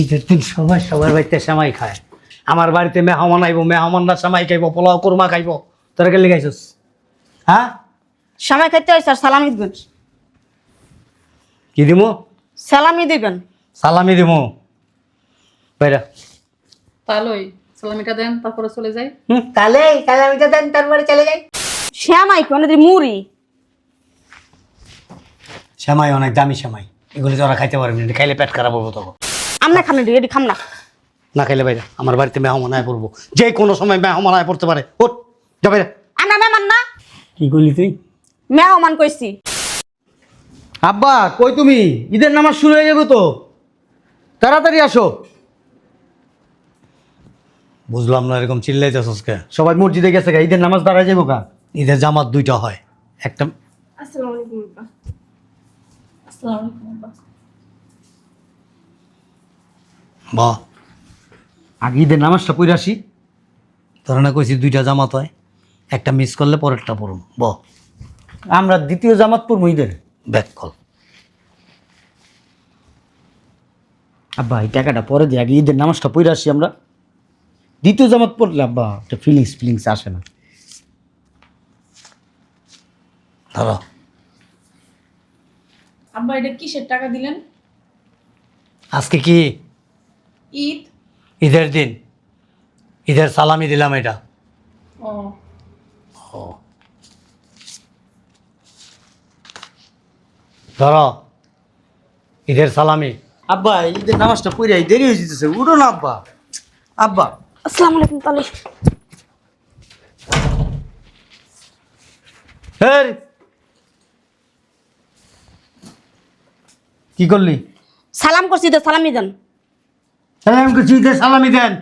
ঈদের দিন সবাই সবার বাড়িতে সেমাই খায়। আমার বাড়িতে মেহমান আইব মেহমানরা সেমাই খাইব পোলাও কুরমা খাইব। তোরা কে লিখাইছিস হ্যাঁ? সময় খাইতে হয় স্যার সালামি দিবেন। কি দিমু? সালামি দিবেন। সালামি দিমু। বাইরা। তাহলেই সালামিটা দেন তারপরে চলে যাই। হুম তাহলে সালামিটা দেন তারপরে চলে যাই। শ্যামাই কি অনেক মুড়ি? সেমাই অনেক দামি সেমাই। এগুলি তোরা খাইতে পারবি না খাইলে পেট খারাপ হব তখন। আমরা খান রেডি খাম না। না খাইলে বাইরে আমার বাড়িতে মেহমান আয় পড়ব। যে কোনো সময় মেহমান আয় পড়তে পারে। ওট যা বাইরে। আমরা মেমান না। কি করলি তুই? মেহমান কইছি। আব্বা কই তুমি? ঈদের নামাজ শুরু হয়ে যাবে তো। তাড়াতাড়ি আসো। বুঝলাম না এরকম চিল্লাইতেছস কে সবাই মসজিদে গেছে গা ঈদের নামাজ দাঁড়ায় যাব কা ঈদের জামাত দুইটা হয়। একটা বা। আগে ঈদের নামাজটা পড়ে আসি। তোরা না কইছি দুইটা জামাত হয় একটা মিস করলে পরেরটা পড়ুন ব। আমরা দ্বিতীয় জামাত পড়ব ঈদের। ব্যাক কল আব্বা এই টাকাটা পরে দিই আগে ঈদের নামাজটা পড়ে আসি আমরা। দ্বিতীয় জামাত পড়লে আব্বা একটা ফিলিংস ফিলিংস আসে না। ধরো। আব্বা এটা কিসের টাকা দিলেন? আজকে কি ঈদ? ঈদের দিন। ঈদের সালামি দিলাম এটা। ও। ধরো ঈদের সালামি। আব্বা ঈদের নামাজটা পড়ে দেরি হয়ে যেতেছে উঠো না আব্বা। আব্বা। আসসালামু আলাইকুম তাহলে হের কি করলি? সালাম করছি তো সালামি দেন। সালাম করছি ঈদের সালামি দেন।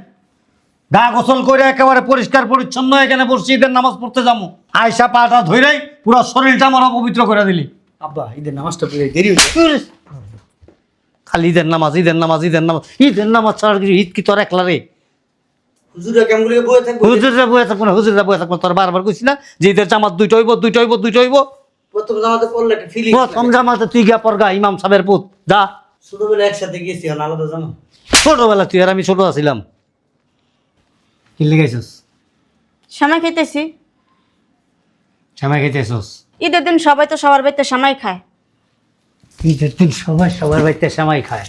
গা গোসল করে একেবারে পরিষ্কার পরিচ্ছন্ন এখানে বসছি ঈদের নামাজ পড়তে যাব। আয়সা পাটা ধইরাই পুরো শরীরটা আমার অপবিত্র করে দিলি। আব্বা ঈদের নামাজটা পড়ে দেরি খালি ঈদের নামাজ ঈদের নামাজ ঈদের নামাজ ঈদের নামাজ ছাড়া কিছু ঈদ কি তোর একলা রে? হুজুররা বয়ে থাকব না হুজুররা বয়ে থাকব তোর বারবার কইছি না যে ঈদের জামাত দুইটা হইব দুইটা হইব দুইটা হইব। প্রথম জামাতে পড়লে প্রথম জামাতে তুই গিয়া পরগা ইমাম সাহেবের পুত যা। ছোটবেলা একসাথে গেছি আলাদা জামা ছোটবেলা তুই আর আমি ছোট আছিলাম। কি লিখাইছিস? সময় খাইতেছি। শ্যামা খাইতেছিস? ঈদের দিন সবাই তো সবার বাড়িতে সময় খায়। ঈদের দিন সবাই সবার বাড়িতে সেমাই খায়।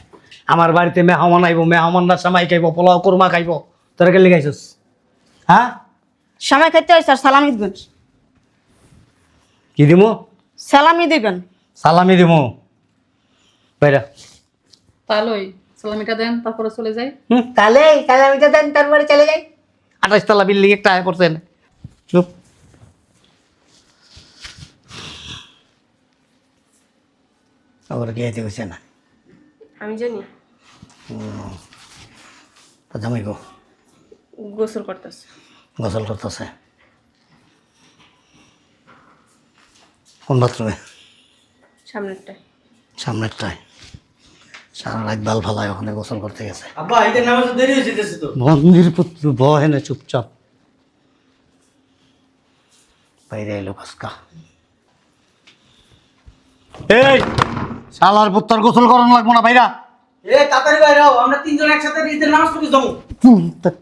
আমার বাড়িতে মেহমান আইব মেহমানরা সেমাই খাইব পোলাও কুরমা খাইব। তোরা কে লিখাইছিস? হ্যাঁ? সময় খাইতে হয় স্যার সালামি দিবেন। কি দিমু? সালামি দিবেন। সালামি দিমু। বাইরা। তাহলেই সালামিটা দেন তারপরে চলে যাই। হুম তাহলে সালামিটা দেন তারপরে চলে যাই। আঠাশ তলা বিল্ডিং একটা আয় পড়ছেন চুপ। কে আইতে গেছে না? আমি জানি। তা জামাই গো? গোসল করতেছে। গোসল করতেছে? কোন বাথরুমে সামনেরটায়। সামনেরটায়। সারা রাত বাল ফালায় ওখানে গোসল করতে গেছে। আব্বা ঈদের নামাজ দেরি হয়ে যেতেছে তো। মন্দির পুত্র বহে না চুপচাপ। বাইরে এলো কাসকা এই শালার পুত্তর গোসল করানো লাগবো না ভাইরা। এ তাড়াতাড়ি বাইরে হও আমরা তিনজন একসাথে ঈদের নামাজ পড়ে যাব।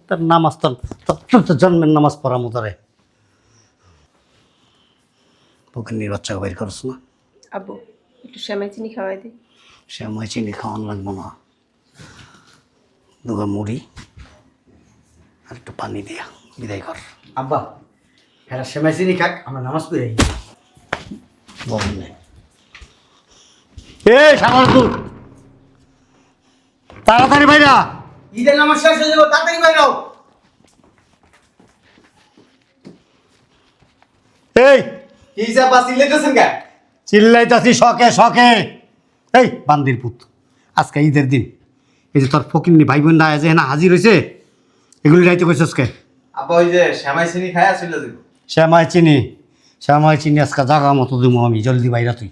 তার নামাজ তো তোর তো জন্মের নামাজ পড়া মতারে বুকের বাচ্চাকে বাইর করছ না? আব্বু। একটু শ্যামাই চিনি খাওয়াই দিই। আমায় চিনি খাওয়ানো লাগবো না। দুগা মুড়ি আর একটু পানি দিয়া বিদায় কর। আব্বা হ্যাঁ সেমাই চিনি খাক আমরা নামাজ পড়ে। বললে এ সাগর তুই তাড়াতাড়ি ভাইরা ঈদের নামাজ শেষ হয়ে যাব তাড়াতাড়ি বাইরে হও এই। কি হিসাব বাসি লেটেছেন কা চিল্লাইতাছি শখে শখে এই বান্দির পুত আজকে ঈদের দিন। এই যে তোর ফকিন্নি ভাই বোন যে না হাজির হয়েছে এগুলি রাইতে কইছস কে? আপা ওই যে শ্যামাই চিনি খায় আসলে শ্যামাই চিনি শ্যামাই চিনি আজকে জাগা মতো দিব আমি জলদি বাইরা তুই।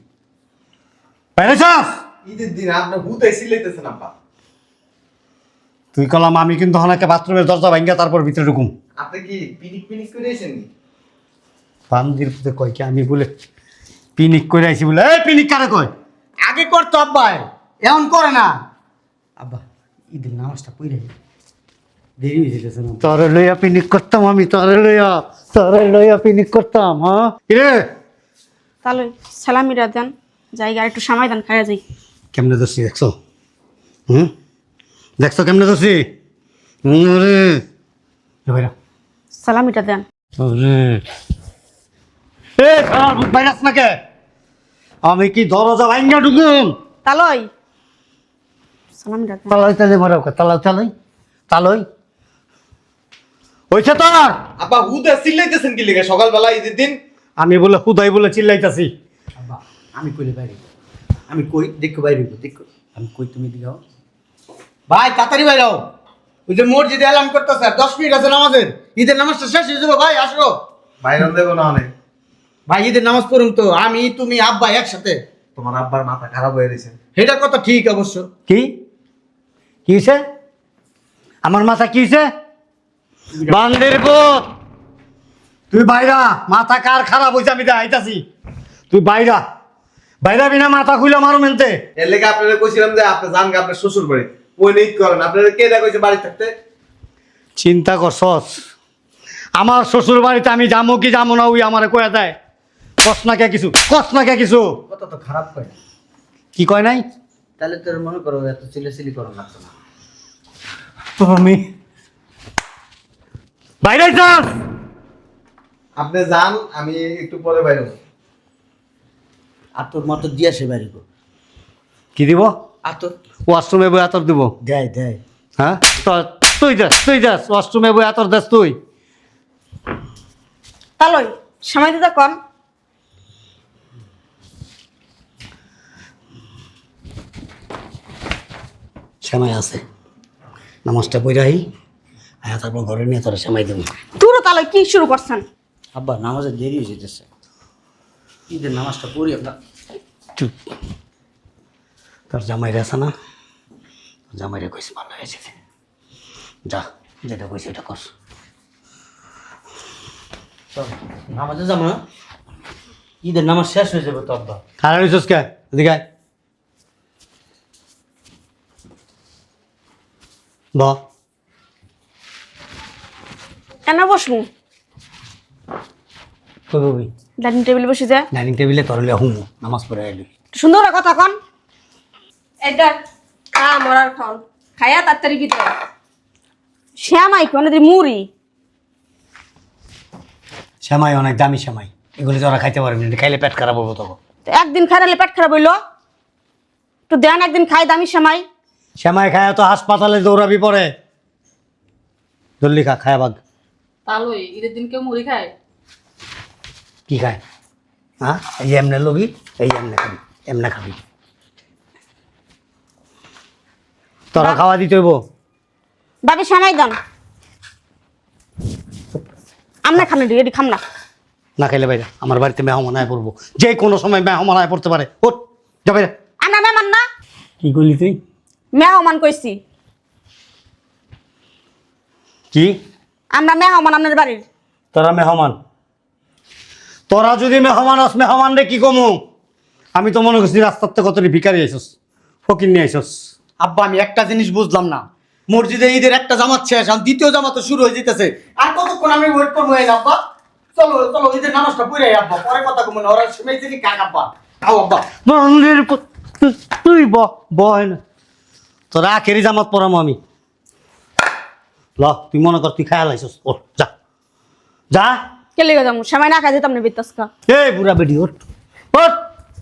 বাইরেছস? ঈদের দিন আপনি হুতাই সিলাইতেছেন আপা। তুই কলাম আমি কিন্তু হনাকে বাথরুমের দরজা ভাঙ্গা তারপর ভিতরে ঢুকুম। আপনি কি পিনিক পিনিক করে এসেন নি বান্দির পুতে কয় কি আমি বলে পিনিক করে আইছি বলে এই পিনিক কারে কয়? আগে করতো আব্বা এমন করে না। আব্বা ঈদের নামাজটা পড়ে দেরি হয়ে যেতেছে না। তরে লইয়া পিনিক করতাম আমি তরে লইয়া তরে লইয়া পিনিক করতাম হ্যাঁ? কিরে? তাহলে সালামিটা দেন জায়গা আর একটু সময় দেন খাইয়া যাই। কেমনে দোষী দেখছ? হুম? দেখছ কেমনে দোষী হুম রে ভাইরা সালামিটা দেন। ওরে এ ভাইরাস না কে আমি কি দরজা ভাঙ্গা ঢুকুন তালই। সালামিটা দেন তালাই তালে মারা তালাই তালাই তালই। হয়েছে তোর আব্বা হুদা চিল্লাইতেছেন কি লিগে? সকালবেলা ঈদের দিন? আমি বলে হুদাই বলে চিল্লাইতাছি। আব্বা আমি কইলে বাইরে আমি কই দেখো বাইরে হইবো, দেখো। আমি কই তুমি দিগাও ভাই তাড়াতাড়ি বাইরে হও ওই যে মসজিদে এলান করতেছে আর দশ মিনিট আছে নামাজের। ঈদের নামাজটা শেষ হয়ে যাবে ভাই আসো। বাইরে দেবো না অনেক। ভাই ঈদের নামাজ পড়ুন তো। আমি তুমি আব্বা একসাথে। তোমার আব্বার মাথা খারাপ হয়ে গেছে। এটা কথা ঠিক অবশ্য। কি? কি হয়েছে আমার মাথা কি হয়েছে বান্দের তুই বাইরা মাথা কার খারাপ হয়েছে আমি দেখাইতাছি। তুই বাইরা। বাইরা বিনা মাথা খুলে মারো মেনতে এর লেগে আপনারা কইছিলাম যে আপনি যান গে আপনার শ্বশুর বাড়ি। ওই নিত করেন। আপনারা কে দেখা কইছে বাড়ি থাকতে? চিন্তা কর সস আমার শ্বশুর বাড়িতে আমি যাব কি যাব না ওই আমারে কয়ে দেয়। কস না কে কিছু? কস না কে কিছু? কথা তো খারাপ করে কি কয় নাই? তাহলে তোর মনে করো এত চিলেচিলি করো লাগতো না তো। আমি বাইরে যাস আপনি যান আমি একটু পরে বাইরে হব। আর তোর মতো দিয়া সে বাড়ি কি দিব? আর তোর? ওয়াশরুমে বই আতর দিব। দেয় দেয়। হ্যাঁ? তো- তুই যাস তুই যাস ওয়াশরুমে বই আতর দেস তুই। তালই সময় দিতে কম। সেমাই আছে। নামাজটা বইরাই আয়া তারপর ঘরে নিয়ে তোরা সেমাই দেবো। তুরো তালই কি শুরু করছেন? আব্বা নামাজের দেরি হয়ে যেতেছে। ঈদের নামাজটা পড়ি আমরা। চুপ তোর জামাইরে আছে না? তোর জামাইরে কইছি ভালো হয়েছে যা যেটা কইছি এটা কর। নামাজে যাব না। ঈদের নামাজ শেষ হয়ে যাবে তো আব্বা। খারাপ হয়েছিস কে? এদিকে ব। কেন বসবো? কই ববি? ডাইনিং টেবিলে বসে যায় ডাইনিং টেবিলে তোর লিয়া হুমু নামাজ পড়ে আইলি। সুন্দর কথা কন। এটা খা মরার খাওন খাইয়া তাড়াতাড়ি ভিতরে শ্যামাই কোন মুড়ি। সেমাই অনেক দামি সেমাই এগুলি তোরা খাইতে পারবি না খাইলে পেট খারাপ হব তখন। তো একদিন খাইলে পেট খারাপ হইল। একটু দেন একদিন খাই দামি শ্যামাই। সেমাই খায় তো হাসপাতালে দৌড়াবি পরে। জলদি খা খায় বাগ তালই ঈদের দিন কেউ মুড়ি খায়? কি খায়? হ্যাঁ এই এমনে লবি এই এমনে খাবি এমনে খাবি। তোরা খাওয়া দিতে হইব। বাবি শ্যামাই দেন। আমরা খান রেডি খাম না। না খাইলে বাইরে আমার বাড়িতে মেহমান আয় পড়ব। যে কোনো সময় মেহমান আয় পড়তে পারে। ওট যা বাইরে। আমরা মেহমান না। কি করলি তুই? মেহমান কইছি। কি? আমরা মেহমান আপনার বাড়ির। তোরা মেহমান। তোরা যদি মেহমান আস মেহমান রে কি কমু? আমি তো মনে করছি রাস্তার থেকে কতটি ভিকারি আইসস ফকির নিয়ে আইসস। আব্বা আমি একটা জিনিস বুঝলাম না। মসজিদে ঈদের একটা জামাত শেষ আর দ্বিতীয় জামাত শুরু হয়ে যেতেছে। আর কতক্ষণ আমি ওয়েট করব এই আব্বা? চলো চলো ঈদের নামাজটা পড়ে আব্বা পরে কথা কমন ওরা শুনে তিনি কাক আব্বা। আও আব্বা। মন্দির তুই ব বয় না। তোরা আখেরি জামাত পরামো আমি। ল তুই মনে কর তুই খায়াল আইসস ও যা। যা। কে লেগে যাব শ্যামাই না খাই দিতাম না বিত্তাসকা এই বুড়া বেটি ওট ওট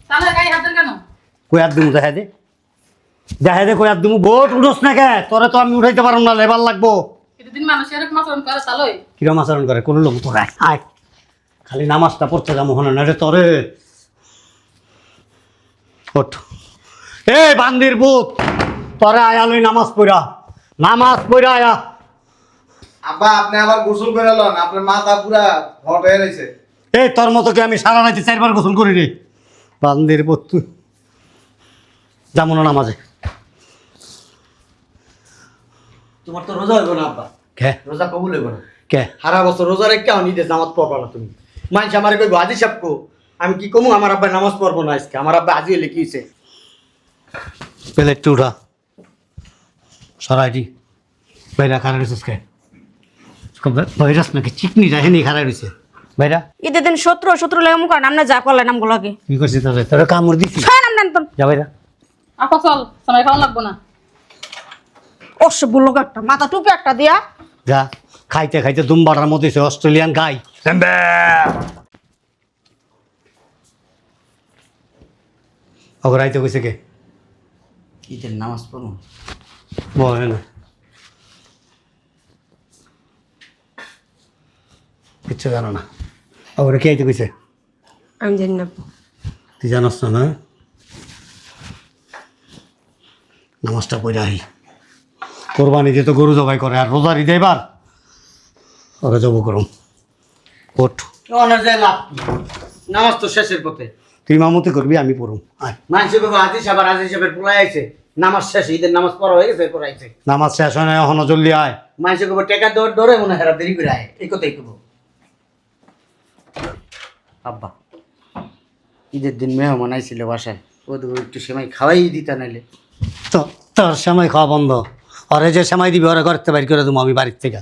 তাহলে গায়ে হাত দেন কেন? কই হাত দিমু দেখা দে। দেখা দে কই হাত দিমু। বোট উঠোস না কে? তোরে তো আমি উঠাইতে পারব না লেবার লাগবো। ঈদের দিন মানুষ এরকম আচরণ করে তালই কিরম আচরণ করে? কোনো লোক তোর আয় আয়। খালি নামাজটা পড়তে যাব হনে না রে তরে। ওঠ। এ বান্দির বুত তরে আয়ালই নামাজ পড়া। নামাজ পড়া আয়া। আব্বা আপনি আবার গোসল করে লন আপনার মাথা পুরা হট হয়ে রয়েছে এই তোর মতো কি আমি সারা রাতে চারবার গোসল করি রে? বান্দির পুত তুই যাব না নামাজে। তোমার তো রোজা হইব না আব্বা। কে? রোজা কবুল হইব না। কে? সারা বছর রোজা রেখে আও ঈদের নামাজ পড়বা না তুমি। মানুষ আমার কইব আজি সাপকো আমি কি কমু? আমার আব্বা নামাজ পড়ব না আজকে। আমার আব্বা আজি হইলে কি হইছে? প্লেটটা উঠা। সরাইটি বাইরা খারাপ রয়েছিস কে ভাইরাস নাকি চিকনি রাহেনি খারাপ রয়েছে ভাইরা ঈদের দিন শত্রু শত্রু লেগে মুখ আমরা যা করলেন আমগুলোকে কি করছিস তাহলে তোরা কামড় দিছি। ছয় নাম যা ভাইরা আপা চল। সময় খাওয়া লাগবো না। লোক একটা মাথা টুপি একটা দিয়া। যা খাইতে খাইতে মধ্যে হইছে অস্ট্রেলিয়ান গাই। অগরাইতে কইছে কে? ঈদের নামাজ পড়ুন। না কিচ্ছু জানো না অগরে কে আইতে কইছে আমি জানি না তুই জানোস না না নামাজটা পড়ে আহি কোরবানি দিয়ে তো গরু জবাই করে আর রোজারি দেবার ওরা জব করুম ওঠ অনার যায় লাভ নামাজ তো শেষের পথে তুই মামতি করবি আমি পড়ুম আয় মানুষ বাবা সাহেব আর হাজি সাহেবের পোলাই আইছে নামাজ শেষ ঈদের নামাজ পড়া হয়ে গেছে পড়াইছে নামাজ শেষ হয় না এখনও জলদি আয়। মাইসে কব টাকা দর দরে মনে হয় দেরি করে আয়। এই কথাই কব আব্বা ঈদের দিন মেহমান আইছিল বাসায়। তো একটু সেমাই খাওয়াই দিতা নাইলে। তো তোর সময় খাওয়া বন্ধ। ওরে যে সময় দিবি ওরা করতে বাইর করে দেবো আমি বাড়ির থেকে।